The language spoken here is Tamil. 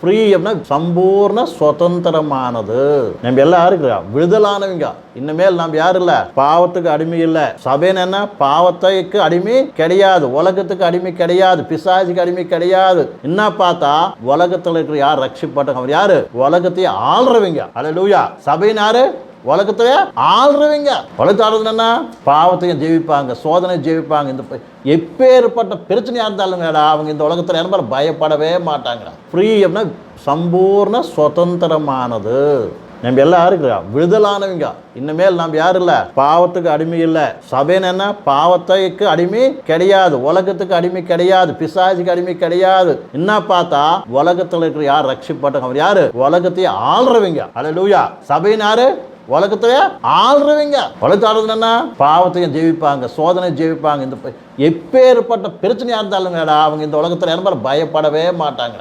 ஃப்ரீ அப்படின்னா சம்பூர்ண சுதந்திரமானது. நம்ம எல்லாம் இருக்கிறோம். விடுதலானவங்க. இனிமேல் நாம் யாரும் இல்ல. பாவத்துக்கு அடிமை இல்லை. சபைன்னு என்ன? பாவத்துக்கு அடிமை கிடையாது. உலகத்துக்கு அடிமை கிடையாது. பிசாசுக்கு அடிமை கிடையாது. என்ன பார்த்தா? உலகத்துல இருக்கிற யார் ரட்சிப்பட்டவங்க? அவர் யாரு? உலகத்தையே ஆள்றவங்க. அல்ல லூயா சபையினாரு உலகத்தில் ஆள்றவங்க. உலகத்தை ஆடுறது என்ன பாவத்தையும் ஜெயிப்பாங்க சோதனை ஜெயிப்பாங்க. இந்த எப்பேற்பட்ட பிரச்சனையாக இருந்தாலும் அவங்க இந்த உலகத்துல என்ன பயப்படவே மாட்டாங்க ஃப்ரீ அப்படின்னா சம்பூர்ண சுதந்திரமானது. நம்ம எல்லாம் இருக்கிறோம் விடுதலானவங்க. இனிமேல் நாம் யாரும் இல்லை? பாவத்துக்கு அடிமை இல்லை. சபைன்னு என்ன? பாவத்துக்கு அடிமை கிடையாது. உலகத்துக்கு அடிமை கிடையாது. பிசாசுக்கு அடிமை கிடையாது. என்ன பார்த்தா உலகத்துல இருக்கிற யார் ரட்சிப்பட்டவங்க? அவர் யாரு? உலகத்தையே ஆள்றவங்க. அல்ல சபையின் யாரு? உலகத்துல ஆள்றவங்க. உலகத்தை ஆடுறதுன்னா பாவத்தையும் ஜெயிப்பாங்க சோதனை ஜெயிப்பாங்க. இந்த எப்பேற்பட்ட பிரச்சனையாக இருந்தாலும் அவங்க இந்த உலகத்துல என்ன பயப்படவே மாட்டாங்க